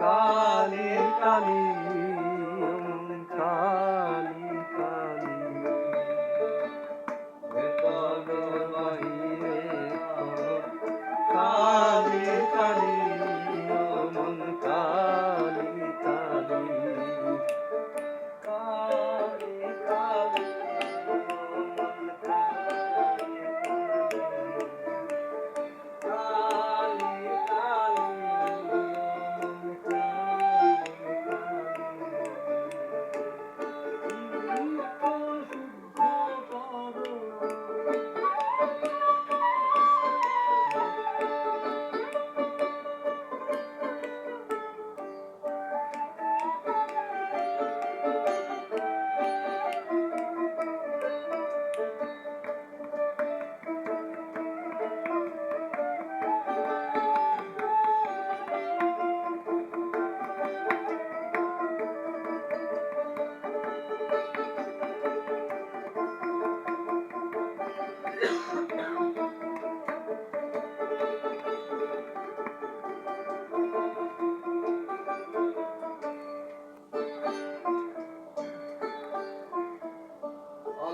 কালী কালী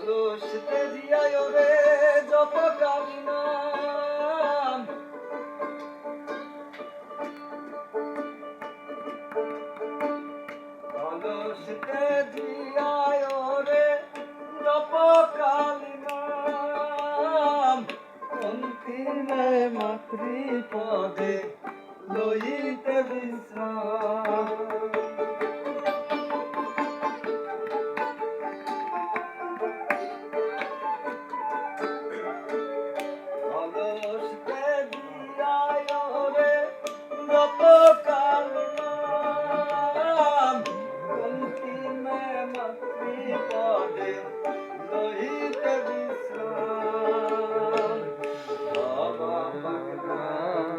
রোষতে জিয়ায় রে জপ কালী নাম। রোষতে জিয়ায় রে জপ কালী নাম। অন্তিমে মাতৃ পদে লইতে বিশ্রাম।